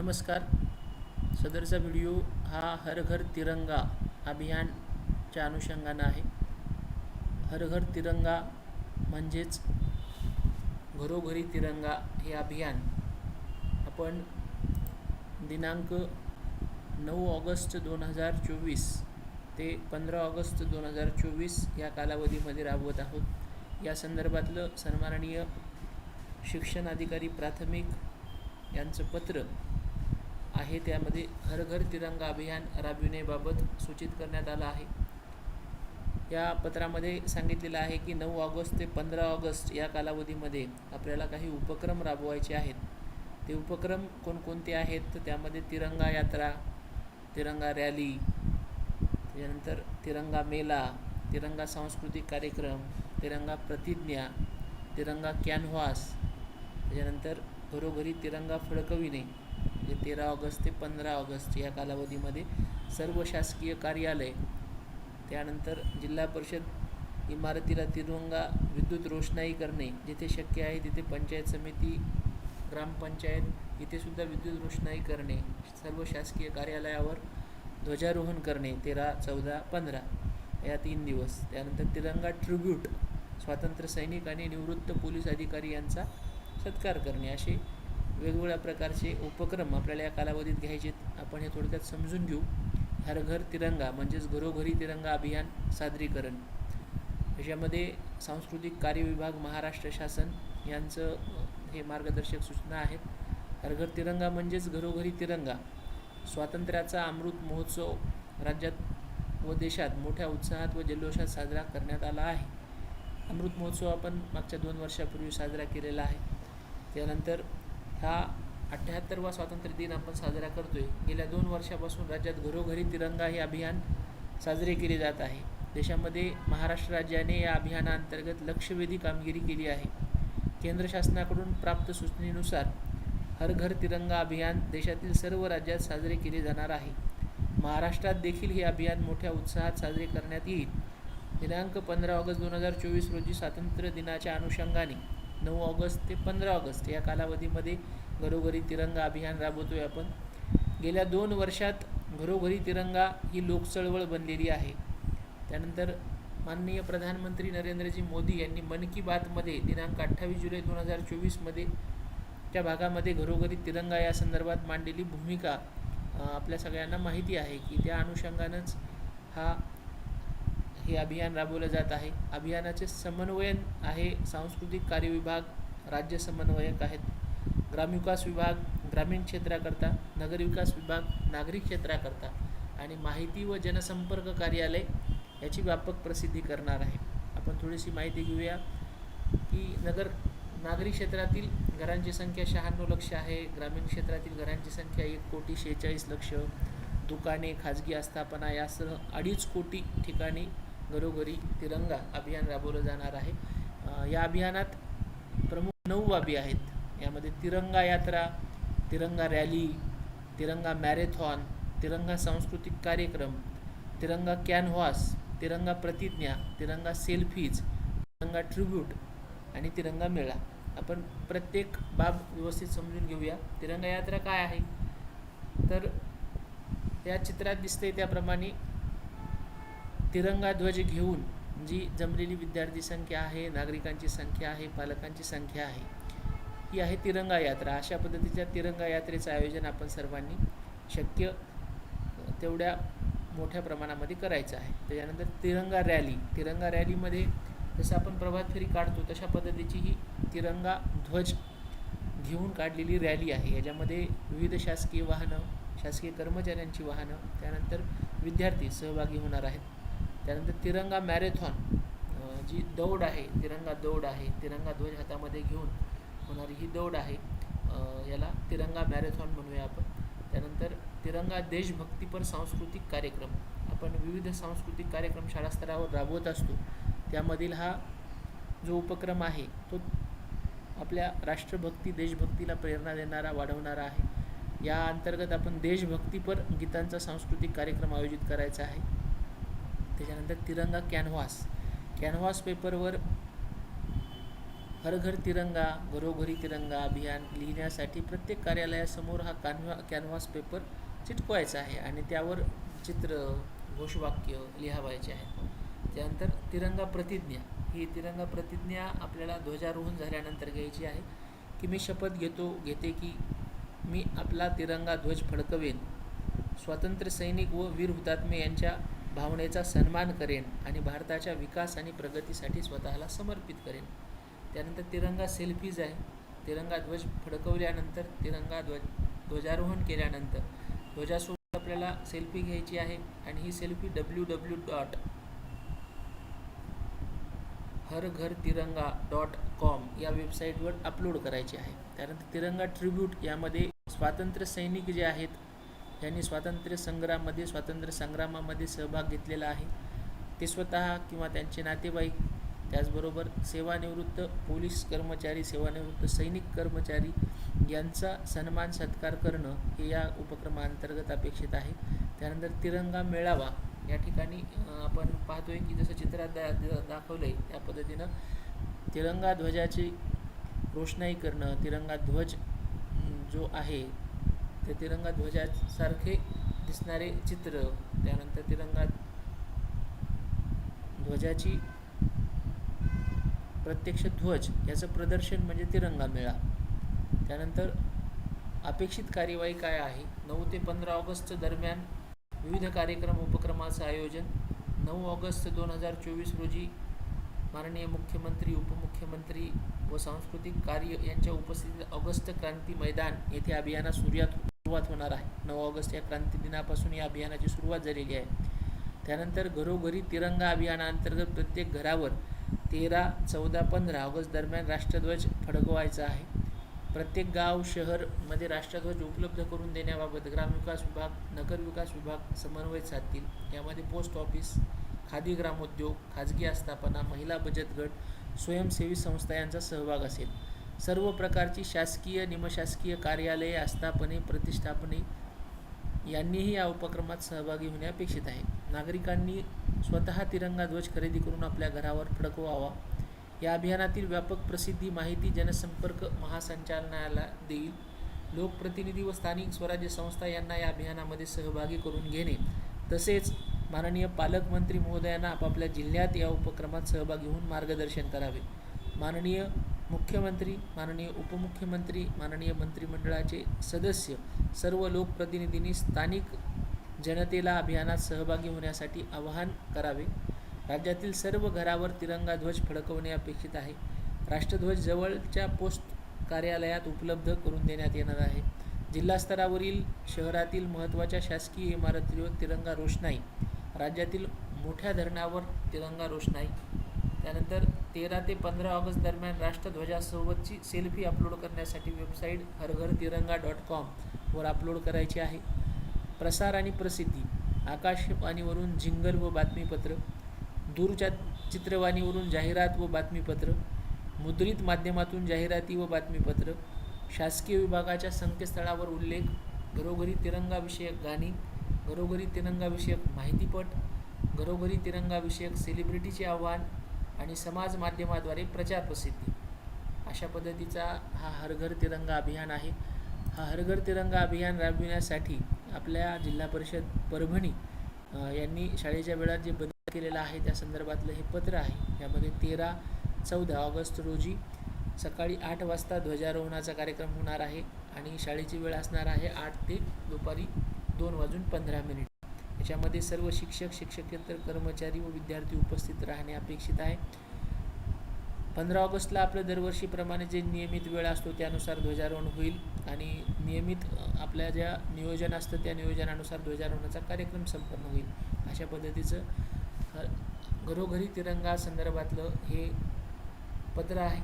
नमस्कार. सदरचा व्हिडिओ हा हर घर तिरंगा अभियानच्या अनुषंगानं आहे. हर घर तिरंगा म्हणजेच घरोघरी तिरंगा हे अभियान. आपण दिनांक नऊ ऑगस्ट दोन हजार चोवीस ते पंधरा ऑगस्ट दोन हजार चोवीस या कालावधीमध्ये राबवत आहोत. या संदर्भातलं सन्माननीय शिक्षण अधिकारी प्राथमिक यांचं पत्र आहे. त्यामध्ये हर घर तिरंगा अभियान राबविण्याबाबत सूचित करण्यात आलं आहे. या पत्रामध्ये सांगितलेलं आहे की नऊ ऑगस्ट ते पंधरा ऑगस्ट या कालावधीमध्ये आपल्याला काही उपक्रम राबवायचे आहेत. ते उपक्रम कोणकोणते आहेत? तर त्यामध्ये तिरंगा यात्रा तिरंगा रॅली त्याच्यानंतर तिरंगा मेला तिरंगा सांस्कृतिक कार्यक्रम तिरंगा प्रतिज्ञा तिरंगा कॅनव्हास त्याच्यानंतर घरोघरी तिरंगा फडकविणे म्हणजे तेरा ऑगस्ट ते पंधरा ऑगस्ट या कालावधीमध्ये सर्व शासकीय कार्यालय त्यानंतर जिल्हा परिषद इमारतीला तिरंगा विद्युत रोषणाई करणे जिथे शक्य आहे तिथे पंचायत समिती ग्रामपंचायत इथेसुद्धा विद्युत रोषणाई करणे सर्व शासकीय कार्यालयावर ध्वजारोहण करणे तेरा चौदा पंधरा या तीन दिवस. त्यानंतर तिरंगा ट्रिब्यूट स्वातंत्र्य सैनिक आणि निवृत्त पोलीस अधिकारी यांचा सत्कार करणे असे वेगवेगळ्या प्रकारचे उपक्रम आपल्याला या कालावधीत घ्यायचे आपण हे थोडक्यात समजून घेऊ. हर घर तिरंगा म्हणजेच घरोघरी तिरंगा अभियान सादरीकरण. याच्यामध्ये सांस्कृतिक कार्य विभाग महाराष्ट्र शासन यांचं हे मार्गदर्शक सूचना आहेत. हर घर तिरंगा म्हणजेच घरोघरी तिरंगा. स्वातंत्र्याचा अमृत महोत्सव राज्यात व देशात मोठ्या उत्साहात व जल्लोषात साजरा करण्यात आला आहे. अमृत महोत्सव आपण मागच्या दोन वर्षापूर्वी साजरा केलेला आहे. त्यानंतर हा अठ्ठ्याहत्तरवा स्वातंत्र्य दिन आपण साजरा करतोय. गेल्या दोन वर्षापासून राज्यात घरोघरी तिरंगा हे अभियान साजरे केले जात आहे. देशामध्ये महाराष्ट्र राज्याने या अभियानाअंतर्गत लक्षवेधी कामगिरी केली आहे. केंद्र शासनाकडून प्राप्त सूचनेनुसार हर घर तिरंगा अभियान देशातील सर्व राज्यात साजरे केले जाणार आहे. महाराष्ट्रात देखील हे अभियान मोठ्या उत्साहात साजरे करण्यात येईल. दिनांक पंधरा ऑगस्ट दोन हजार चोवीस रोजी स्वातंत्र्य दिनाच्या अनुषंगाने नऊ ऑगस्ट ते पंधरा ऑगस्ट या कालावधीमध्ये घरोघरी तिरंगा अभियान राबवतोय आपण. गेल्या दोन वर्षात घरोघरी तिरंगा ही लोकचळवळ बनलेली आहे. त्यानंतर माननीय प्रधानमंत्री नरेंद्रजी मोदी यांनी मन की बातमध्ये दिनांक अठ्ठावीस जुलै दोन हजार चोवीसमध्ये त्या भागामध्ये घरोघरी तिरंगा या संदर्भात मांडलेली भूमिका आपल्या सगळ्यांना माहिती आहे की त्या अनुषंगानंच हा हे अभियान राबवलं जात आहे. अभियानाचे समन्वयन आहे सांस्कृतिक कार्य विभाग राज्य समन्वयक आहेत. ग्रामविकास विभाग ग्रामीण क्षेत्राकरता नगरविकास विभाग नागरिक क्षेत्राकरता आणि माहिती व जनसंपर्क कार्यालय याची व्यापक प्रसिद्धी करणार आहे. आपण थोडीशी माहिती घेऊया की नगर नागरी क्षेत्रातील घरांची संख्या शहाण्णव लक्ष आहे. ग्रामीण क्षेत्रातील घरांची संख्या एक कोटी शेहेचाळीस लक्ष. दुकाने खाजगी आस्थापना यासह अडीच कोटी ठिकाणी घरोघरी तिरंगा अभियान राबवलं जाणार आहे. या अभियानात प्रमुख नऊ बाबी आहेत. यामध्ये तिरंगा यात्रा तिरंगा रॅली तिरंगा मॅरेथॉन तिरंगा सांस्कृतिक कार्यक्रम तिरंगा कॅनव्हास तिरंगा प्रतिज्ञा तिरंगा सेल्फीज तिरंगा ट्रिब्यूट आणि तिरंगा मेळा. आपण प्रत्येक बाब व्यवस्थित समजून घेऊया. तिरंगा यात्रा काय आहे? तर या चित्रात दिसते त्याप्रमाणे तिरंगा ध्वज घेऊन जी जमलेली विद्यार्थी संख्या आहे नागरिकांची संख्या आहे पालकांची संख्या आहे ही आहे तिरंगा यात्रा. अशा पद्धतीच्या तिरंगा यात्रेचं आयोजन आपण सर्वांनी शक्य तेवढ्या मोठ्या प्रमाणामध्ये करायचं आहे. त्याच्यानंतर तिरंगा रॅली. तिरंगा रॅलीमध्ये जसं आपण प्रभात फेरी काढतो तशा पद्धतीची ही तिरंगा ध्वज घेऊन काढलेली रॅली आहे. याच्यामध्ये विविध शासकीय वाहनं शासकीय कर्मचाऱ्यांची वाहनं त्यानंतर विद्यार्थी सहभागी होणार आहेत. त्यानंतर तिरंगा मॅरेथॉन जी दौड आहे तिरंगा दौड आहे तिरंगा ध्वज हातामध्ये घेऊन होणारी ही दौड आहे याला तिरंगा मॅरेथॉन म्हणूया आपण. त्यानंतर तिरंगा देशभक्तीपर सांस्कृतिक कार्यक्रम. आपण विविध सांस्कृतिक कार्यक्रम शाळा स्तरावर राबवत असतो. त्यामधील हा जो उपक्रम आहे तो आपल्या राष्ट्रभक्ती देशभक्तीला प्रेरणा देणारा वाढवणारा आहे. या अंतर्गत आपण देशभक्तीपर गीतांचा सांस्कृतिक कार्यक्रम आयोजित करायचा आहे. त्याच्यानंतर तिरंगा कॅनव्हास कॅनव्हास पेपरवर हर घर तिरंगा घरोघरी तिरंगा अभियान लिहिण्यासाठी प्रत्येक कार्यालयासमोर हा कॅनव्हा कॅनव्हास पेपर चिटकवायचा आहे आणि त्यावर चित्र घोषवाक्य लिहावायचे आहे. त्यानंतर तिरंगा प्रतिज्ञा. ही तिरंगा प्रतिज्ञा आपल्याला ध्वजारोहण झाल्यानंतर घ्यायची आहे की मी शपथ घेतो घेते की मी आपला तिरंगा ध्वज फडकवेन. स्वातंत्र्य सैनिक व वीर हुतात्मे यांच्या भावनेचा सन्मान करेन आणि भारताच्या विकास आणि प्रगतीसाठी स्वतःला समर्पित करेन. त्यानंतर तिरंगा सेल्फीज आहे तिरंगा ध्वज फडकवल्यानंतर तिरंगा ध्वज ध्वजारोहण केल्यानंतर ध्वजासोबत आपल्याला सेल्फी घ्यायची आहे आणि ही selfie W W dot Har Ghar Tiranga dot com या वेबसाईटवर अपलोड करायची आहे. त्यानंतर तिरंगा ट्रिब्यूट यामध्ये स्वातंत्र्य सैनिक जे आहेत यांनी स्वातंत्र्य संग्राममध्ये स्वातंत्र्य संग्रामामध्ये सहभाग घेतलेला आहे. ते स्वतः किंवा त्यांचे नातेवाईक त्याचबरोबर सेवानिवृत्त पोलीस कर्मचारी सेवानिवृत्त सैनिक कर्मचारी यांचा सन्मान सत्कार करणं हे या उपक्रमाअंतर्गत अपेक्षित आहे. त्यानंतर तिरंगा मेळावा. या ठिकाणी आपण पाहतोय की जसं चित्रात दा दा- दाखवलं आहे त्या पद्धतीनं तिरंगा ध्वजाची रोषणाई करणं तिरंगा ध्वज जो आहे ते तिरंगा ध्वजासारखे दिसणारे चित्र त्यानंतर तिरंगा ध्वजाची प्रत्यक्ष ध्वज याचं प्रदर्शन म्हणजे तिरंगा मेळा. त्यानंतर अपेक्षित कार्यवाही काय आहे? नऊ ते पंधरा ऑगस्ट दरम्यान विविध कार्यक्रम उपक्रमाचं आयोजन. नऊ ऑगस्ट दोन हजार चोवीस रोजी माननीय मुख्यमंत्री उपमुख्यमंत्री व सांस्कृतिक कार्य यांच्या उपस्थितीत ऑगस्ट क्रांती मैदान येथे अभियानास सुरुवात सुरुवात होणार आहे. नऊ ऑगस्ट या क्रांती दिनापासून या अभियानाची सुरुवात झालेली आहे. त्यानंतर घरोघरी तिरंगा अभियानाअंतर्गत प्रत्येक घरावर तेरा चौदा पंधरा ऑगस्ट दरम्यान राष्ट्रध्वज फडकवायचा आहे. प्रत्येक गाव शहरमध्ये राष्ट्रध्वज उपलब्ध करून देण्याबाबत ग्रामविकास विभाग नगरविकास विभाग समन्वय साधतील. यामध्ये पोस्ट ऑफिस खादी ग्रामोद्योग खाजगी आस्थापना महिला बचत गट स्वयंसेवी संस्था यांचा सहभाग असेल. सर्व प्रकारची शासकीय निमशासकीय कार्यालये आस्थापने प्रतिष्ठापने यांनीही या उपक्रमात सहभागी होणे अपेक्षित आहे. नागरिकांनी स्वतः तिरंगा ध्वज खरेदी करून आपल्या घरावर फडकवावा. या अभियानातील व्यापक प्रसिद्धी माहिती जनसंपर्क महासंचालनालयाला देईल. लोकप्रतिनिधी व स्थानिक स्वराज्य संस्था यांना या अभियानामध्ये सहभागी करून घेणे. तसेच माननीय पालकमंत्री महोदयांना आपापल्या जिल्ह्यात या उपक्रमात सहभागी होऊन मार्गदर्शन करावे. माननीय मुख्यमंत्री माननीय उपमुख्यमंत्री माननीय मंत्रिमंडळाचे सदस्य सर्व लोकप्रतिनिधींनी स्थानिक जनतेला अभियानात सहभागी होण्यासाठी आवाहन करावे. राज्यातील सर्व घरावर तिरंगा ध्वज फडकवणे अपेक्षित आहे. राष्ट्रध्वज जवळच्या पोस्ट कार्यालयात उपलब्ध करून देण्यात येणार आहे. जिल्हास्तरावरील शहरातील महत्त्वाच्या शासकीय इमारतीवर तिरंगा रोषणाई राज्यातील मोठ्या धरणावर तिरंगा रोषणाई. त्यानंतर तेरा ते पंधरा ऑगस्ट दरम्यान राष्ट्रध्वजासोबतची सेल्फी अपलोड करण्यासाठी वेबसाईट हरघर तिरंगा डॉट कॉमवर अपलोड करायची आहे. प्रसार आणि प्रसिद्धी आकाशवाणीवरून जिंगल व बातमीपत्र दूरच्या चित्रवाणीवरून जाहिरात व बातमीपत्र मुद्रित माध्यमातून जाहिराती व बातमीपत्र शासकीय विभागाच्या संकेतस्थळावर उल्लेख घरोघरी तिरंगाविषयक गाणी घरोघरी तिरंगाविषयक माहितीपट घरोघरी तिरंगाविषयक सेलिब्रिटीचे आव्हान आणि समाज माध्यमाद्वारे प्रचार प्रसिद्धी. अशा पद्धतीचा हा हरघर तिरंगा अभियान आहे. हा हरघर तिरंगा अभियान राबविण्यासाठी आपल्या जिल्हा परिषद परभणी यांनी शाळेच्या वेळात जे बदल केलेला आहे त्या संदर्भातलं हे पत्र आहे. यामध्ये तेरा चौदा ऑगस्ट रोजी सकाळी आठ वाजता ध्वजारोहणाचा कार्यक्रम होणार आहे आणि शाळेची वेळ असणार आहे आठ ते दुपारी दोन वाजून पंधरा मिनिट. याच्यामध्ये सर्व शिक्षक शिक्षकेतर कर्मचारी व विद्यार्थी उपस्थित राहणे अपेक्षित आहे. पंधरा ऑगस्टला आपलं दरवर्षीप्रमाणे जे नियमित वेळ असतो त्यानुसार ध्वजारोहण होईल आणि नियमित आपल्या ज्या नियोजन असतं त्या नियोजनानुसार ध्वजारोहणाचा कार्यक्रम संपन्न होईल. अशा पद्धतीचं घरोघरी तिरंगा संदर्भातलं हे पत्र आहे.